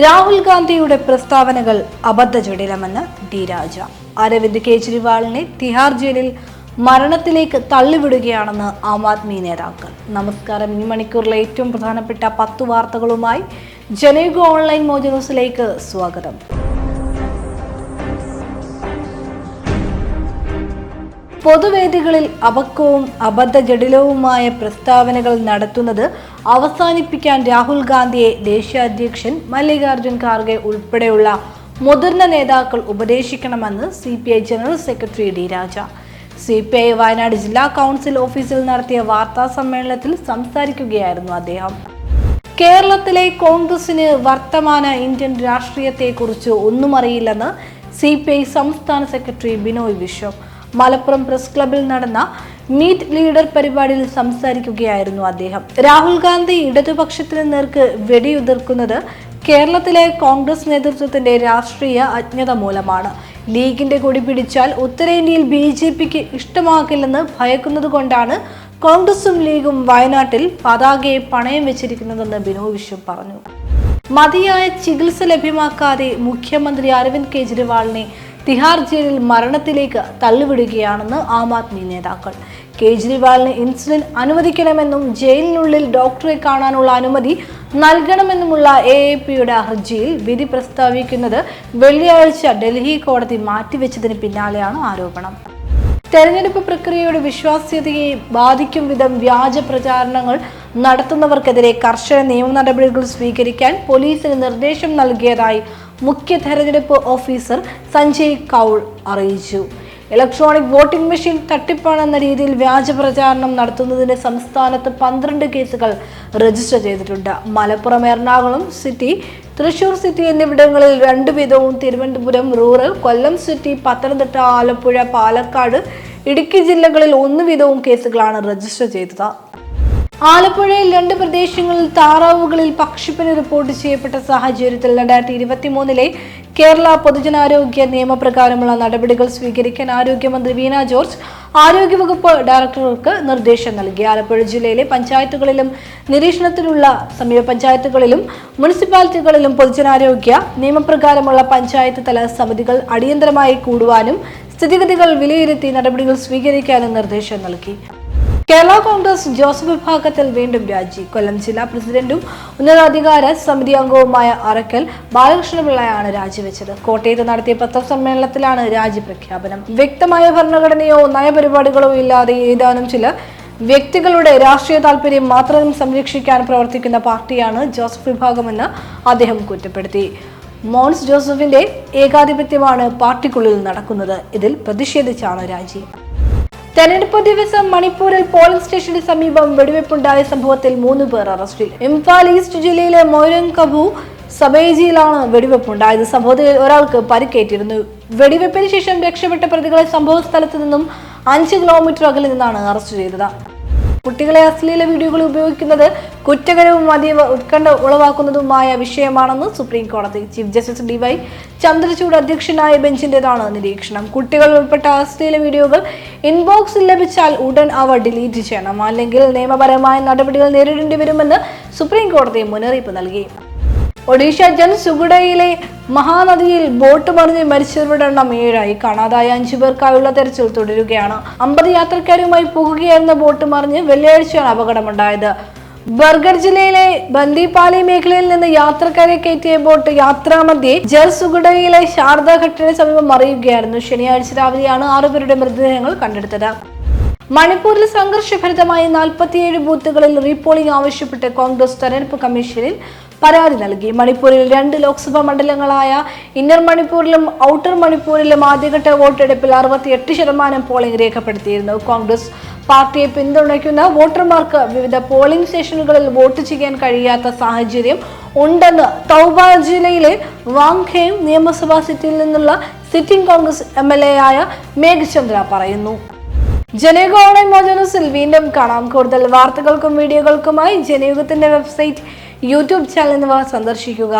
രാഹുൽ ഗാന്ധിയുടെ പ്രസ്താവനകൾ അബദ്ധജടിലമെന്ന് ഡി രാജ. അരവിന്ദ് കെജ്രിവാളിനെ തിഹാർ ജയിലിൽ മരണത്തിലേക്ക് തള്ളിവിടുകയാണെന്ന് ആം ആദ്മി നേതാക്കൾ. നമസ്കാരം. ഈ മണിക്കൂറിലെ ഏറ്റവും പ്രധാനപ്പെട്ട പത്ത് വാർത്തകളുമായി ജനയുഗ ഓൺലൈൻ മോജ ന്യൂസിലേക്ക് സ്വാഗതം. പൊതുവേദികളിൽ അപക്വവും അബദ്ധജടിലവുമായ പ്രസ്താവനകൾ നടത്തുന്നത് അവസാനിപ്പിക്കാൻ രാഹുൽ ഗാന്ധിയെ ദേശീയ അധ്യക്ഷൻ മല്ലികാർജുൻ ഖാർഗെ ഉൾപ്പെടെയുള്ള മുതിർന്ന നേതാക്കൾ ഉപദേശിക്കണമെന്ന് C P I general secretary D Raja. C P I Wayanad ജില്ലാ കൗൺസിൽ ഓഫീസിൽ നടത്തിയ വാർത്താ സമ്മേളനത്തിൽ സംസാരിക്കുകയായിരുന്നു അദ്ദേഹം. കേരളത്തിലെ കോൺഗ്രസിന് വർത്തമാന ഇന്ത്യൻ രാഷ്ട്രീയത്തെക്കുറിച്ച് ഒന്നും അറിയില്ലെന്ന് സി പി ഐ സംസ്ഥാന സെക്രട്ടറി ബിനോയ് വിശ്വം. മലപ്പുറം പ്രസ് ക്ലബിൽ നടന്ന മീറ്റ് ലീഡർ പരിപാടിയിൽ സംസാരിക്കുകയായിരുന്നു അദ്ദേഹം. രാഹുൽ ഗാന്ധി ഇടതുപക്ഷത്തിന് നേർക്ക് വെടിയുതിർക്കുന്നത് കേരളത്തിലെ കോൺഗ്രസ് നേതൃത്വത്തിന്റെ രാഷ്ട്രീയ അജ്ഞത മൂലമാണ്. ലീഗിന്റെ കൊടി പിടിച്ചാൽ ഉത്തരേന്ത്യയിൽ ബി ജെ പിക്ക് ഇഷ്ടമാകില്ലെന്ന് ഭയക്കുന്നത് കൊണ്ടാണ് കോൺഗ്രസും ലീഗും വയനാട്ടിൽ പതാകയെ പണയം വെച്ചിരിക്കുന്നതെന്ന് ബിനോ വിശ്വം പറഞ്ഞു. മതിയായ ചികിത്സ ലഭ്യമാക്കാതെ മുഖ്യമന്ത്രി അരവിന്ദ് കെജ്രിവാളിനെ തിഹാർ ജയിലിൽ മരണത്തിലേക്ക് തള്ളിവിടുകയാണെന്ന് ആം ആദ്മി നേതാക്കൾ. കേജ്രിവാളിന് ഇൻസുലിൻ അനുവദിക്കണമെന്നും ജയിലിനുള്ളിൽ ഡോക്ടറെ കാണാനുള്ള അനുമതി നൽകണമെന്നുമുള്ള എ എ പിയുടെ ഹർജിയിൽ വിധി പ്രസ്താവിക്കുന്നത് വെള്ളിയാഴ്ച ഡൽഹി കോടതി മാറ്റിവെച്ചതിന് പിന്നാലെയാണ് ആരോപണം. തെരഞ്ഞെടുപ്പ് പ്രക്രിയയുടെ വിശ്വാസ്യതയെ ബാധിക്കും വിധം വ്യാജ പ്രചാരണങ്ങൾ നടത്തുന്നവർക്കെതിരെ കർശന നിയമ നടപടികൾ സ്വീകരിക്കാൻ പോലീസിന് നിർദ്ദേശം നൽകിയതായി മുഖ്യ തെരഞ്ഞെടുപ്പ് ഓഫീസർ സഞ്ജയ് കൗൾ അറിയിച്ചു. ഇലക്ട്രോണിക് വോട്ടിംഗ് മെഷീൻ തട്ടിപ്പാണെന്ന രീതിയിൽ വ്യാജ പ്രചാരണം നടത്തുന്നതിന് സംസ്ഥാനത്ത് പന്ത്രണ്ട് കേസുകൾ രജിസ്റ്റർ ചെയ്തിട്ടുണ്ട്. മലപ്പുറം എറണാകുളം സിറ്റി തൃശൂർ സിറ്റി എന്നിവിടങ്ങളിൽ രണ്ട് വീതവും തിരുവനന്തപുരം റൂറൽ കൊല്ലം സിറ്റി പത്തനംതിട്ട ആലപ്പുഴ പാലക്കാട് ഇടുക്കി ജില്ലകളിൽ ഒന്ന് വീതവും കേസുകളാണ് രജിസ്റ്റർ ചെയ്തത്. ആലപ്പുഴയിൽ രണ്ട് പ്രദേശങ്ങളിൽ താറാവുകളിൽ പക്ഷിപ്പനി റിപ്പോർട്ട് ചെയ്യപ്പെട്ട സാഹചര്യത്തിൽ രണ്ടായിരത്തി ഇരുപത്തി മൂന്നിലെ കേരള പൊതുജനാരോഗ്യ നിയമപ്രകാരമുള്ള നടപടികൾ സ്വീകരിക്കാൻ ആരോഗ്യമന്ത്രി വീണ ജോർജ് ആരോഗ്യവകുപ്പ് ഡയറക്ടർക്ക് നിർദ്ദേശം നൽകി. ആലപ്പുഴ ജില്ലയിലെ പഞ്ചായത്തുകളിലും നിരീക്ഷണത്തിലുള്ള സമീപ പഞ്ചായത്തുകളിലും മുനിസിപ്പാലിറ്റികളിലും പൊതുജനാരോഗ്യ നിയമപ്രകാരമുള്ള പഞ്ചായത്ത് തല സമിതികൾ അടിയന്തരമായി കൂടുവാനും സ്ഥിതിഗതികൾ വിലയിരുത്തി നടപടികൾ സ്വീകരിക്കാനും നിർദ്ദേശം നൽകി. കേരള കോൺഗ്രസ് ജോസഫ് വിഭാഗത്തിൽ വീണ്ടും രാജി. കൊല്ലം ജില്ലാ പ്രസിഡന്റും ഉന്നതാധികാര സമിതി അംഗവുമായ അറക്കൽ ബാലകൃഷ്ണപിള്ളയാണ് രാജിവെച്ചത്. കോട്ടയത്ത് നടത്തിയ പത്രസമ്മേളനത്തിലാണ് രാജി പ്രഖ്യാപനം. വ്യക്തമായ ഭരണഘടനയോ നയപരിപാടികളോ ഇല്ലാതെ ഏതാനും ചില വ്യക്തികളുടെ രാഷ്ട്രീയ താല്പര്യം മാത്രം സംരക്ഷിക്കാൻ പ്രവർത്തിക്കുന്ന പാർട്ടിയാണ് ജോസഫ് വിഭാഗമെന്ന് അദ്ദേഹം കുറ്റപ്പെടുത്തി. മോൺസ് ജോസഫിന്റെ ഏകാധിപത്യമാണ് പാർട്ടിക്കുള്ളിൽ നടക്കുന്നത്. ഇതിൽ പ്രതിഷേധിച്ചാണ് രാജി. തെരഞ്ഞെടുപ്പ് ദിവസം മണിപ്പൂരിൽ പോളിംഗ് സ്റ്റേഷന് സമീപം വെടിവെപ്പുണ്ടായ സംഭവത്തിൽ മൂന്ന് പേർ അറസ്റ്റിൽ. ഇംഫാൽ ഈസ്റ്റ് ജില്ലയിലെ മൊയ്രങ് കബു സബേജിയിലാണ് വെടിവെപ്പുണ്ടായത്. സംഭവത്തിൽ ഒരാൾക്ക് പരിക്കേറ്റിരുന്നു. വെടിവെപ്പിന് ശേഷം രക്ഷപ്പെട്ട പ്രതികളെ സംഭവ സ്ഥലത്ത് നിന്നും അഞ്ച് കിലോമീറ്റർ അകലെ നിന്നാണ് അറസ്റ്റ് ചെയ്തത്. കുട്ടികളെ അശ്ലീല വീഡിയോകൾ ഉപയോഗിക്കുന്നത് കുറ്റകരവും അതീവ ഉത്കണ്ഠ ഉളവാക്കുന്നതുമായ വിഷയമാണെന്ന് സുപ്രീം കോടതി chief justice D Y Chandrachud അധ്യക്ഷനായ ബെഞ്ചിന്റേതാണ് നിരീക്ഷണം. കുട്ടികൾ ഉൾപ്പെട്ട അശ്ലീല വീഡിയോകൾ ഇൻബോക്സിൽ ലഭിച്ചാൽ ഉടൻ അവ ഡിലീറ്റ് ചെയ്യണം. അല്ലെങ്കിൽ നിയമപരമായ നടപടികൾ നേരിടേണ്ടി വരുമെന്ന് സുപ്രീം കോടതി മുന്നറിയിപ്പ് നൽകി. ഒഡീഷ ജൻ സുഗുഡയിലെ മഹാനദിയിൽ ബോട്ട് മറിഞ്ഞ് മരിച്ചവരുടെ എണ്ണം ഏഴായി. കാണാതായ അഞ്ചു പേർക്കായുള്ള തെരച്ചിൽ തുടരുകയാണ്. അമ്പത് യാത്രക്കാരുമായി പോകുകയായിരുന്ന ബോട്ട് മറിഞ്ഞ് വെള്ളിയാഴ്ചയാണ് അപകടമുണ്ടായത്. ബർഗർ ജില്ലയിലെ ബന്ദിപ്പാലി മേഖലയിൽ നിന്ന് യാത്രക്കാരെ കയറ്റിയ ബോട്ട് യാത്രാമധ്യേ ജർസുഗുഡയിലെ ശാരദാഘട്ടിന് സമീപം മറിയുകയായിരുന്നു. ശനിയാഴ്ച രാവിലെയാണ് ആറുപേരുടെ മൃതദേഹങ്ങൾ കണ്ടെടുത്തത്. മണിപ്പൂരിൽ സംഘർഷഭരിതമായി നാൽപ്പത്തിയേഴ് ബൂത്തുകളിൽ റീപോളിംഗ് ആവശ്യപ്പെട്ട് കോൺഗ്രസ് തെരഞ്ഞെടുപ്പ് കമ്മീഷനിൽ പരാതി നൽകി. മണിപ്പൂരിൽ രണ്ട് ലോക്സഭാ മണ്ഡലങ്ങളായ ഇന്നർ മണിപ്പൂരിലും ഔട്ടർ മണിപ്പൂരിലും ആദ്യഘട്ട വോട്ടെടുപ്പിൽ അറുപത്തിയെട്ട് ശതമാനം പോളിംഗ് രേഖപ്പെടുത്തിയിരുന്നു. കോൺഗ്രസ് പാർട്ടിയെ പിന്തുണയ്ക്കുന്ന വോട്ടർമാർക്ക് വിവിധ പോളിംഗ് സ്റ്റേഷനുകളിൽ വോട്ട് ചെയ്യാൻ കഴിയാത്ത സാഹചര്യം ഉണ്ടെന്ന് തൗബ ജില്ലയിലെ വാങ്ഖേം നിയമസഭാ സീറ്റിൽ നിന്നുള്ള sitting Congress M L A ആയ മേഘചന്ദ്ര പറയുന്നു. ജനയുഗ ഓൺലൈൻ മോജനസിൽ വീണ്ടും കാണാം. കൂടുതൽ വാർത്തകൾക്കും വീഡിയോകൾക്കുമായി ജനയുഗത്തിന്റെ വെബ്സൈറ്റ് യൂട്യൂബ് ചാനൽ എന്നിവ സന്ദർശിക്കുക.